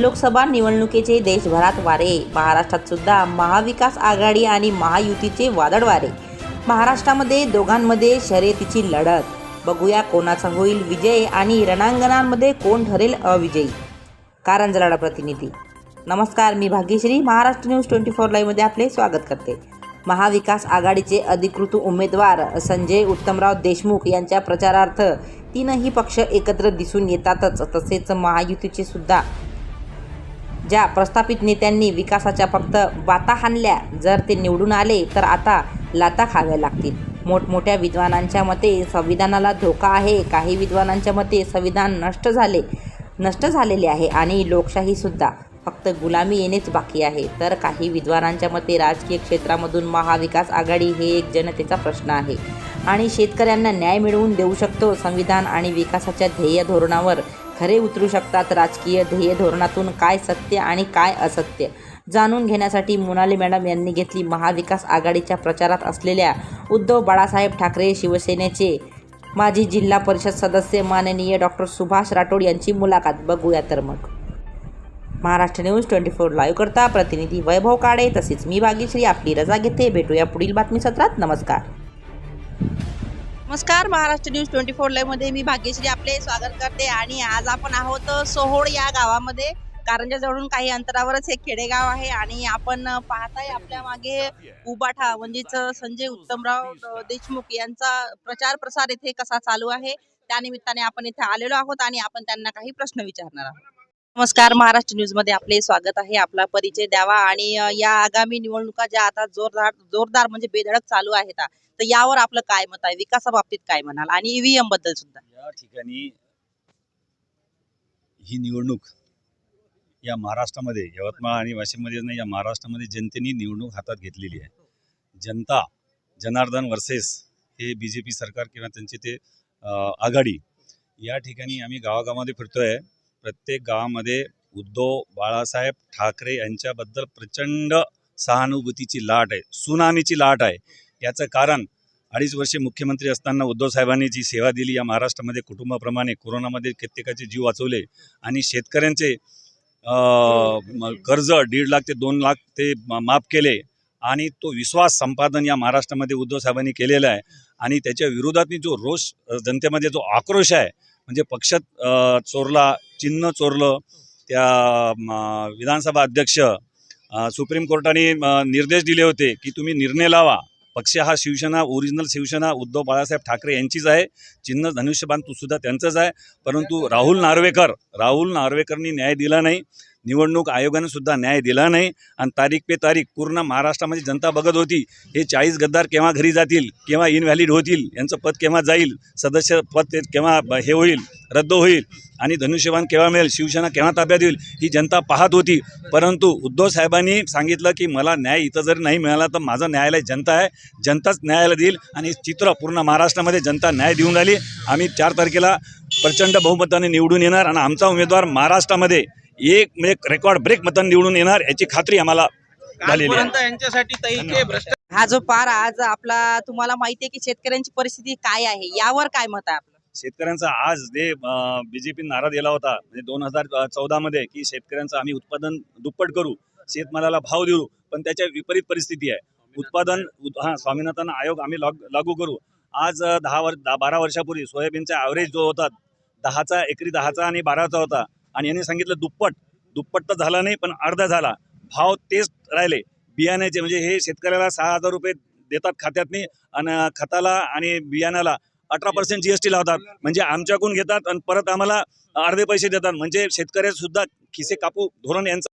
लोकसभा निवडणुकीचे देशभरात वारे महाराष्ट्रात सुद्धा महाविकास आघाडी आणि महायुतीचे वादळ वारे. महाराष्ट्रामध्ये दोघांमध्ये शर्यतीची लढत. बघूया कोणाचा होईल विजय आणि रणांगणांमध्ये कोण ठरेल अविजयी. कारंजलाडा प्रतिनिधी. नमस्कार मी Bhagyashree. Maharashtra news twenty four लाईव्हमध्ये आपले स्वागत करते. महाविकास आघाडीचे अधिकृत उमेदवार संजय उत्तमराव देशमुख यांच्या प्रचारार्थ तीनही पक्ष एकत्र दिसून येतातच. तसेच महायुतीचे सुद्धा ज्या प्रस्थापित नेत्यांनी विकासाच्या फक्त बाता हाणल्या जर ते निवडून आले तर आता लाता खाव्या लागतील. मोठमोठ्या विद्वानांच्या मते संविधानाला धोका आहे. काही विद्वानांच्या मते संविधान नष्ट झाले नष्ट झालेले आहे आणि लोकशाहीसुद्धा फक्त गुलामी येणेच बाकी आहे. तर काही विद्वानांच्या मते राजकीय क्षेत्रामधून महाविकास आघाडी हे एक जनतेचा प्रश्न आहे. आणि शेतकऱ्यांना न्याय मिळवून देऊ शकतो. संविधान आणि विकासाच्या ध्येय धोरणावर खरे उतरू शकतात. राजकीय ध्येय धोरणातून काय सत्य आणि काय असत्य? जाणून घेण्यासाठी मोनाली मॅडम यांनी घेतली महाविकास आघाडीच्या प्रचारात असलेल्या उद्धव बाळासाहेब ठाकरे शिवसेनेचे माजी जिल्हा परिषद सदस्य माननीय डॉक्टर सुभाष राठोड यांची मुलाखत. बघूया तर मग. Maharashtra news twenty four live करता प्रतिनिधी वैभव काळे. तसेच मी भाग्यश्री. आपली रजा घेते. भेटूया पुढील बातमी सत्रात नमस्कार. नमस्कार महाराष्ट्र न्यूज ट्वेंटी फोर लाईव्हमध्ये मी भाग्यश्री आपले स्वागत करते आणि आज आपण आहोत सोहोळ या गावामध्ये. कारंजाजवळून काही अंतरावरच हे खेडेगाव आहे आणि आपण पाहताय आपल्या मागे उबाठा म्हणजेच संजय उत्तमराव देशमुख यांचा प्रचार प्रसार इथे कसा चालू आहे त्या निमित्ताने आपण इथे आलेलो आहोत आणि आपण त्यांना काही प्रश्न विचारणार आहोत. नमस्कार महाराष्ट्र न्यूजमध्ये आपले स्वागत आहे आपला परिचय द्यावा आणि या आगामी निवडणुका ज्या आता जोरदार जोरदार म्हणजे बेधडक चालू आहेत तर यावर आपलं काय मत आहे? विकासाबाबतीत काय म्हणाल? आणि ईव्हीएमबद्दल सुद्धा. या ठिकाणी ही निवडणूक या महाराष्ट्रामध्ये यवतमाळ आणि वाशिममध्ये नाही या महाराष्ट्रामध्ये जनतेने निवडणूक हातात घेतलेली आहे. जनता जनार्दन वर्सेस हे बी जे पी सरकार किंवा त्यांचे ते आघाडी या ठिकाणी आम्ही गावागावामध्ये फिरतोय. प्रत्येक गावामध्ये उद्धव बाळासाहेब ठाकरे यांच्याबद्दल प्रचंड सहानुभूतीची लाट आहे सुनामीची लाट आहे. याचं कारण अडीच वर्षे मुख्यमंत्री असताना उद्धव साहेबांनी जी सेवा दिली या महाराष्ट्रामध्ये कुटुंबाप्रमाणे कोरोनामध्ये कित्येकाचे जीव वाचवले आणि शेतकऱ्यांचे कर्ज दीड लाख ते दोन लाख ते माफ केले आणि तो विश्वास संपादन या महाराष्ट्रामध्ये उद्धव साहेबांनी केलेला आहे आणि त्याच्या विरोधात जो रोष जनतेमध्ये जो आक्रोश आहे म्हणजे पक्ष चोरला चिन्ह चोरलं त्या विधानसभा अध्यक्ष सुप्रीम कोर्टाने निर्देश दिले होते की तुम्ही निर्णय लावा. पक्ष हा शिवसेना ओरिजिनल शिवसेना उद्धव बाळासाहेब ठाकरे यांचीच आहे. चिन्ह धनुष्यबाण तो सुद्धा त्यांचंच आहे. परंतु राहुल नार्वेकर राहुल नार्वेकरनी न्याय दिला नाही. निवडणूक आयोगानं सुद्धा न्याय दिला नाही आणि तारीख पे तारीख पूर्ण महाराष्ट्रामध्ये जनता बघत होती हे चाळीस गद्दार केव्हा घरी जातील केव्हा इनव्हॅलिड होतील यांचं पद केव्हा जाईल सदस्य पद ते केव्हा ब- हे होईल रद्द होईल आणि धनुष्यबाण केव्हा मिळेल शिवसेना केव्हा ताब्यात येईल ही जनता पाहत होती. परंतु उद्धव साहेबांनी सांगितलं की मला न्याय इथं जर नाही मिळाला तर माझं न्यायालय जनता आहे जनताच न्यायाला देईल आणि चित्र पूर्ण महाराष्ट्रामध्ये जनता न्याय देऊन राहिली. आम्ही चार तारखेला प्रचंड बहुमताने निवडून येणार आणि आमचा उमेदवार महाराष्ट्रामध्ये एक म्हणजे रेकॉर्ड ब्रेक मतांनी निवडून येणार याची खात्री आम्हाला झालेली आहे. यांच्यासाठी हे भ्रष्ट हा जो पार आज आपला तुम्हाला माहिती आहे की शेतकऱ्यांची परिस्थिती काय आहे? यावर काय मत आहे आपलं? शेतकऱ्यांचा आज जे बीजेपी नारा दिला होता म्हणजे दोन हजार चौदामध्ये की शेतकऱ्यांचं आम्ही उत्पादन दुप्पट करू शेतमालाला भाव देऊ पण त्याच्या विपरीत परिस्थिती आहे. उत्पादन उत- हा स्वामीनाथन आयोग आम्ही लाग- करू. आज दहा वर्ष दहा बारा वर्षापूर्वी सोयाबीनचा ॲव्हरेज जो होता दहाचा एकरी दहाचा आणि बाराचा होता. आणि यांनी सांगितलं दुप्पट दुप्पट तर झाला नाही पण अर्धा झाला. भाव तेच राहिले. बियाण्याचे म्हणजे हे शेतकऱ्याला सहा हजार रुपये देतात खात्यातनी आणि खताला आणि बियाण्याला अठरा पर्सेंट जी एस टी लावतात. म्हणजे आमच्याकडून घेतात आणि परत आम्हाला अर्धे पैसे देतात. म्हणजे शेतकऱ्यासुद्धा खिसे कापू धोरण यांचं